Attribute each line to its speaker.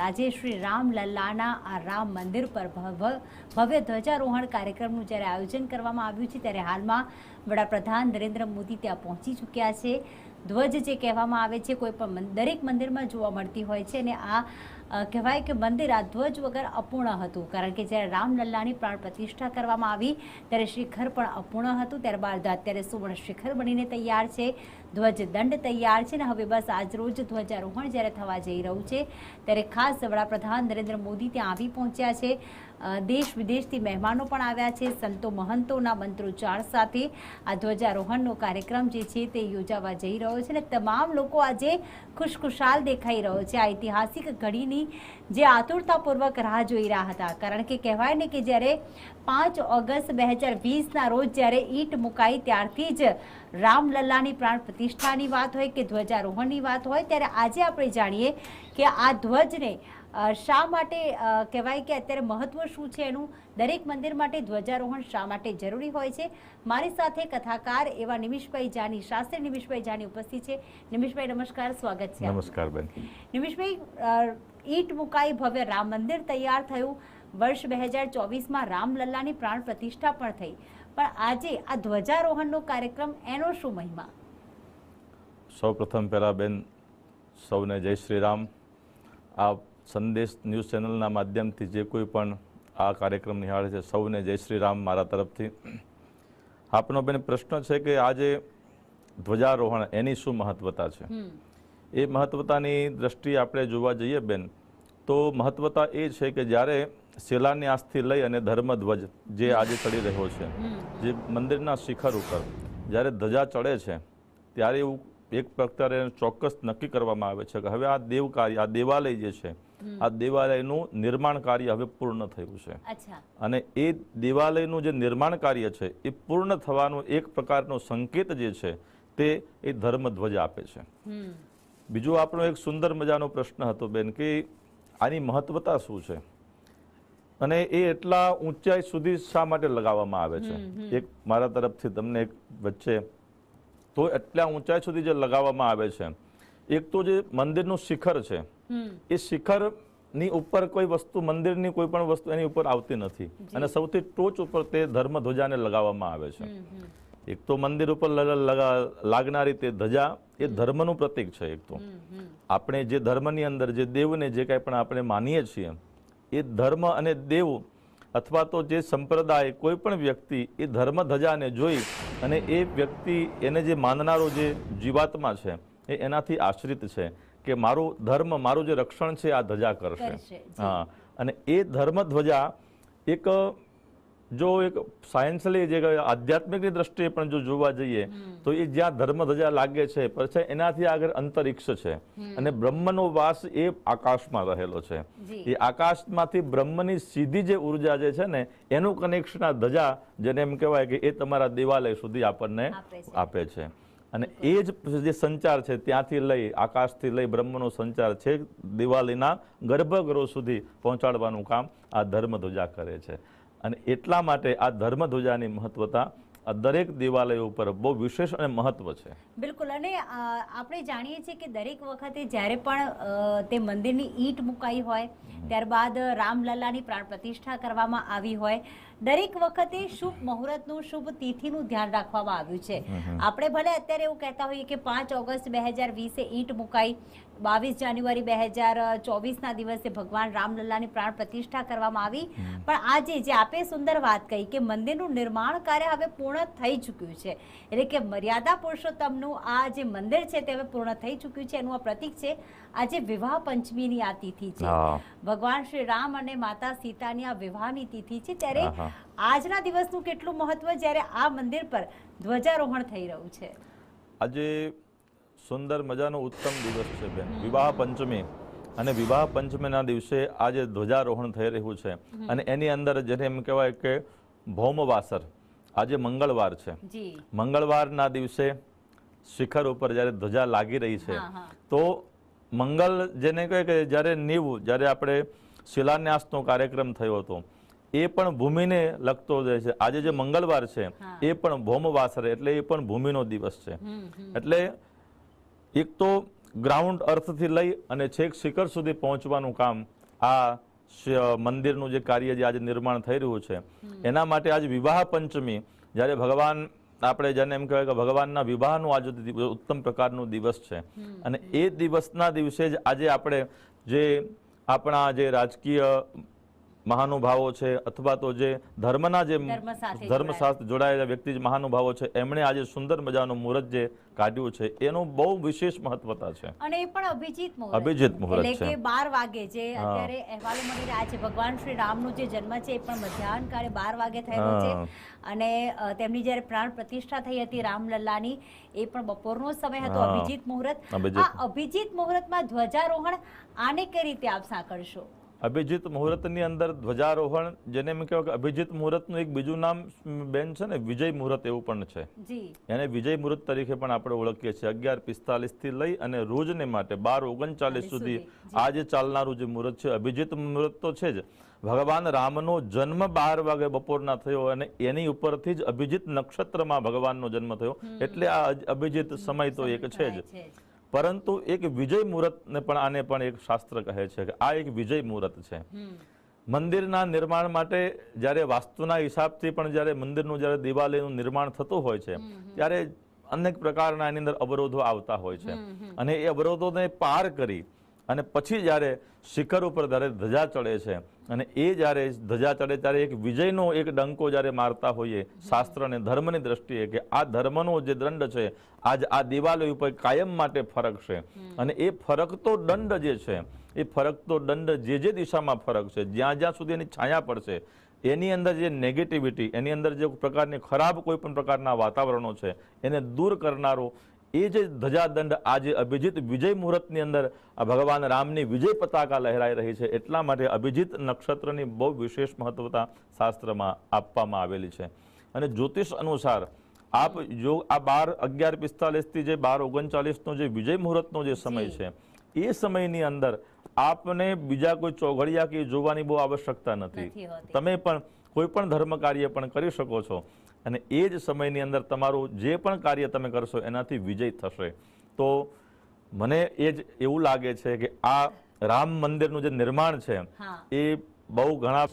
Speaker 1: આજે શ્રી રામ લલ્લાના આ રામ મંદિર પર ભવ- ભવ્ય ધ્વજારોહણ કાર્યક્રમનું જ્યારે આયોજન કરવામાં આવ્યું છે, ત્યારે હાલમાં વડાપ્રધાન નરેન્દ્ર મોદી ત્યાં પહોંચી ચૂક્યા છે. ધ્વજ જે કહેવામાં આવે છે, કોઈ પણ દરેક મંદિરમાં જોવા મળતી હોય છે અને આ કહેવાય કે મંદિર આ ધ્વજ વગર અપૂર્ણ હતું. કારણ કે જ્યારે રામલલ્લાની પ્રાણ પ્રતિષ્ઠા કરવામાં આવી, ત્યારે શિખર પણ અપૂર્ણ હતું. ત્યારબાદ અત્યારે સુવર્ણ શિખર બનીને તૈયાર છે. ધ્વજ દંડ તૈયાર છે ને હવે બસ આજરોજ ધ્વજારોહણ જ્યારે થવા જઈ રહ્યું છે, ત્યારે ખાસ વડાપ્રધાન નરેન્દ્ર મોદી ત્યાં આવી પહોંચ્યા છે. દેશ વિદેશથી મહેમાનો પણ આવ્યા છે. સંતો મહંતોના મંત્રોચ્ચાર સાથે આ ધ્વજારોહણનો કાર્યક્રમ જે છે તે યોજાવા જઈ રહ્યો છે અને તમામ લોકો આજે ખુશખુશાલ દેખાઈ રહ્યો છે. આ ઐતિહાસિક ઘડીની જે આતુરતાપૂર્વક રાહ જોઈ રહ્યા હતા. કારણ કે કહેવાય ને કે જ્યારે પાંચ ઓગસ્ટ બે હજાર વીસના રોજ જ્યારે ઈંટ મુકાઈ ત્યારથી જ રામલલ્લાની પ્રાણ પ્રતિષ્ઠાની વાત હોય કે ધ્વજારોહણની વાત હોય, ત્યારે આજે આપણે જાણીએ કે આ ધ્વજને શા માટે કહેવાય કે અત્યારે મહત્વ શું છે એનું દરેક મંદિર માટે ધ્વજારોહણ શા માટે જરૂરી હોય છે? મારી સાથે કથાકાર એવા નિમિષભાઈ જાની શાસ્ત્રી નિમિષભાઈ જાની ઉપસ્થિત છે. નિમિષભાઈ નમસ્કાર સ્વાગત છે
Speaker 2: નમસ્કાર બેન.
Speaker 1: નિમિષભાઈ ઈટ મુકાઈ ભવ્ય રામ મંદિર તૈયાર થયું. વર્ષ બે હજાર ચોવીસમાં રામલલ્લાની પ્રાણ પ્રતિષ્ઠા પણ થઈ. પણ આજે આ ધ્વજારોહણનો કાર્યક્રમ એનો શું મહિમા?
Speaker 2: સૌ પ્રથમ પહેલાં બેન સૌને જય શ્રી રામ. આ સંદેશ ન્યૂઝ ચેનલના માધ્યમથી જે કોઈ પણ આ કાર્યક્રમ નિહાળે છે સૌને જય શ્રી રામ મારા તરફથી. આપનો બેન પ્રશ્ન છે કે આજે ધ્વજારોહણ એની શું મહત્વતા છે? એ મહત્વતાની દ્રષ્ટિએ આપણે જોવા જઈએ બેન તો મહત્વતા એ છે કે જ્યારે શિલાન્યાસથી લઈ અને ધર્મધ્વજ જે આજે ચડી રહ્યો છે જે મંદિરના શિખર ઉપર જ્યારે ધજા ચડે છે ત્યારે એવું એક પ્રકારે ચોક્કસ નક્કી કરવામાં આવે છે કે હવે આ દેવ કાર્ય આ દેવાલય જે છે આ દેવાલયનું નિર્માણ કાર્ય હવે પૂર્ણ થયું છે. અને એ દેવાલયનું જે નિર્માણ કાર્ય છે એ પૂર્ણ થવાનો એક પ્રકારનો સંકેત જે છે તે એ ધર્મધ્વજ આપે છે. બીજો આપણો એક સુંદર મજાનો પ્રશ્ન હતો બેન કે આની મહત્વતા શું છે? અને એ એટલા ઊંચાઈ સુધી શા માટે લગાવવામાં આવે છે? એક મારા તરફથી તમને એક વચ્ચે તો એટલા ઊંચાઈ સુધી જે લગાવવામાં આવે છે એક તો જે મંદિરનું શિખર છે
Speaker 1: એ
Speaker 2: એ શિખરની ઉપર કોઈ વસ્તુ મંદિરની કોઈ પણ વસ્તુ એની ઉપર આવતી નથી. અને સૌથી ટોચ ઉપર તે ધર્મધ્વજાને લગાવવામાં આવે છે. એક તો મંદિર ઉપર લાગનારી તે ધજા એ ધર્મનું પ્રતીક છે એક તો. આપણે જે ધર્મની અંદર જે દેવને જે કાંઈ પણ આપણે માનીએ છીએ એ ધર્મ અને દેવ અથવા તો જે સંપ્રદાય કોઈ પણ વ્યક્તિ એ ધર્મ ધજાને જોઈ અને એ વ્યક્તિ એને જે માનનારો જે જીવાત્મા છે એ એનાથી આશ્રિત છે કે મારું ધર્મ મારું જે રક્ષણ છે આ ધજા કરશે. હા. અને એ ધર્મ ધ્વજા એક જો એક સાયન્સલી જે આધ્યાત્મિકની દ્રષ્ટિએ પણ જો જોવા જઈએ તો એ જ્યાં ધર્મ ધજા લાગે છે પછી એનાથી આગળ અંતરિક્ષ છે. અને બ્રહ્મનો વાસ એ આકાશમાં રહેલો છે. એ આકાશમાંથી બ્રહ્મની સીધી જે ઊર્જા જે છે ને એનું કનેક્શન આ ધજા જેને એમ કહેવાય કે એ તમારા દેવાલય સુધી આપણને
Speaker 1: આપે છે.
Speaker 2: અને એ જ જે સંચાર છે ત્યાંથી લઈ, આકાશથી લઈ, બ્રહ્મનો સંચાર છે દિવાળીના ગર્ભગૃહ સુધી પહોંચાડવાનું કામ આ ધર્મધ્વજા કરે છે. અને એટલા માટે આ ધર્મધ્વજાની મહત્વતા આ દરેક દેવાલયો ઉપર બહુ વિશેષ અને મહત્વ છે.
Speaker 1: બિલકુલ અને આપણે જાણીએ છીએ કે દરેક વખતે જ્યારે પણ તે મંદિરની ઈંટ મુકાઈ હોય ત્યારબાદ રામલલ્લાની પ્રાણ પ્રતિષ્ઠા કરવામાં આવી હોય દરેક વખતે શુભ મુહૂર્તનું શુભ તિથિનું ધ્યાન રાખવામાં આવ્યું છે. આપણે ભલે અત્યારે એવું કહેતા હોઈએ કે પાંચ ઓગસ્ટ બે હજાર વીસે ઈંટ મુકાઈ બાવીસ જાન્યુઆરી બે હજાર ચોવીસના દિવસે ભગવાન રામલલ્લાની પ્રાણ પ્રતિષ્ઠા કરવામાં આવી. પણ આજે જે આપે સુંદર વાત કહી કે મંદિરનું નિર્માણ કાર્ય હવે પૂર્ણ થઈ ચૂક્યું છે. એટલે કે મર્યાદા પુરુષોત્તમનું આ જે મંદિર છે તે હવે પૂર્ણ થઈ ચૂક્યું છે એનું આ પ્રતીક છે આજે વિવાહ પંચમીની આ તિથિ છે. ભગવાન શ્રી રામ અને માતા સીતાની આ વિવાહની તિથિ છે ત્યારે. આજના દિવસનું કેટલું મહત્વ જ્યારે આ મંદિર પર ધ્વજારોહણ થઈ રહ્યું છે?
Speaker 2: આજે સુંદર મજાનો ઉત્તમ દિવસ છે બેન. વિવાહ પંચમી. અને વિવાહ પંચમીના દિવસે આજે ધ્વજારોહણ થઈ રહ્યું છે. અને એની અંદર જેને એમ કહેવાય કે ભૌમવાસર. આજે મંગળવાર છે. મંગળવારના દિવસે શિખર ઉપર જ્યારે ધ્વજા લાગી રહી છે. તો મંગળ જેને કહે કે જ્યારે નીવ જ્યારે આપણે શિલાન્યાસનો કાર્યક્રમ થયો હતો એ પણ ભૂમિને લગતો જાય છે. આજે જે મંગળવાર છે એ પણ ભૌમવાસર એટલે એ પણ ભૂમિનો દિવસ છે. એટલે એક તો ગ્રાઉન્ડ અર્થથી લઈ અને છેક શિખર સુધી પહોંચવાનું કામ આ મંદિરનું જે કાર્ય જે આજે નિર્માણ થઈ રહ્યું છે એના માટે આજ વિવાહ પંચમી જ્યારે ભગવાન આપણે જેને એમ કહેવાય કે ભગવાનના વિવાહનું આજે ઉત્તમ પ્રકારનું દિવસ છે. અને એ દિવસના દિવસે જ આજે આપણે જે આપણા જે રાજકીય મહાનુભાવો છે અથવા તો જે ધર્મના જે
Speaker 1: ધર્મ સાથે
Speaker 2: ધર્મ સાથે જોડાયેલા વ્યક્તિ જે મહાનુભાવો છે એમણે આજે સુંદર મજાનું મુહૂર્ત જે કાઢ્યું છે એનું બહુ વિશેષ મહત્વતા છે.
Speaker 1: અને એ પણ અભિજીત મુહૂર્ત.
Speaker 2: અભિજીત મુહૂર્ત
Speaker 1: એટલે
Speaker 2: છે.
Speaker 1: કે 12 વાગે જે અત્યારે અહેવાલો મળી રહ્યા છે ભગવાન શ્રી રામનો જે જન્મ છે એ પણ મધ્યાહન કાળે બાર વાગે થયેલો છે. અને તેમની જ્યારે પ્રાણ પ્રતિષ્ઠા થઈ હતી રામલલ્લાની એ પણ બપોરનો સમય હતો અભિજીત મુહૂર્ત. આ અભિજીત મુહૂર્તમાં ધ્વજારોહણ આને કઈ રીતે આપ સાંકળશો?
Speaker 2: અભિજીત મુહૂર્તની અંદર ધ્વજારોહણ જેને એમ કહેવાય કે અભિજીત મુહૂર્તનું એક બીજું નામ બેન છે ને વિજય મુહૂર્ત એવું પણ છે. એને વિજય મુહૂર્ત તરીકે પણ આપણે ઓળખીએ છીએ. અગિયાર પિસ્તાલીસથી લઈ અને રોજને માટે બાર ઓગણચાલીસ સુધી
Speaker 1: સુધી,
Speaker 2: આ જે ચાલનારું જે મુહૂર્ત છે અભિજીત મુહૂર્ત તો છે જ. ભગવાન રામનો જન્મ બાર વાગે બપોરના થયો અને એની ઉપરથી જ અભિજીત નક્ષત્રમાં ભગવાનનો જન્મ થયો. એટલે આ અભિજીત સમય તો એક છે જ. પરંતુ એક વિજય મુહૂર્તને પણ આને પણ એક શાસ્ત્ર કહે છે કે આ એક વિજય મુહૂર્ત છે. મંદિરના નિર્માણ માટે જ્યારે વાસ્તુના હિસાબથી પણ જ્યારે મંદિરનું જ્યારે દિવાલીનું નિર્માણ થતું હોય છે ત્યારે અનેક પ્રકારના એની અંદર અવરોધો આવતા હોય છે. અને એ અવરોધોને પાર કરી અને પછી જ્યારે શિખર ઉપર જ્યારે ધજા ચડે છે અને એ જ્યારે ધજા ચડે ત્યારે એક વિજયનો એક ડંકો જ્યારે મારતા હોઈએ શાસ્ત્ર અને ધર્મની દ્રષ્ટિએ કે આ ધર્મનો જે દંડ છે આજ આ દિવાલો ઉપર કાયમ માટે ફરક છે. અને એ ફરકતો દંડ જે છે એ ફરકતો દંડ જે જે દિશામાં ફરક છે જ્યાં જ્યાં સુધી એની છાયા પડશે એની અંદર જે નેગેટિવિટી એની અંદર જે પ્રકારની ખરાબ કોઈ પણ પ્રકારના વાતાવરણો છે એને દૂર કરનારો એ જે ધજાદંડ આજે અભિજીત વિજય મુહૂર્તની અંદર ભગવાન રામની વિજય પતાકા લહેરાઈ રહી છે. એટલા માટે અભિજીત નક્ષત્રની બહુ વિશેષ મહત્વતા શાસ્ત્રમાં આપવામાં આવેલી છે. અને જ્યોતિષ અનુસાર આપ જો આ બાર અગિયાર પિસ્તાલીસથી જે બાર ઓગણચાલીસનો જે વિજય મુહૂર્તનો જે સમય છે એ સમયની અંદર આપને બીજા કોઈ ચોઘડિયા કે જોવાની બહુ આવશ્યકતા નથી. તમે પણ કોઈ પણ ધર્મ કાર્ય પણ કરી શકો છો. અને એ જ સમયની અંદર તમારું જે પણ કાર્ય તમે કરશો એનાથી વિજય થશે. તો મને એ જ એવું લાગે છે કે આ રામ મંદિરનું જે નિર્માણ છે એ બહુ ઘણા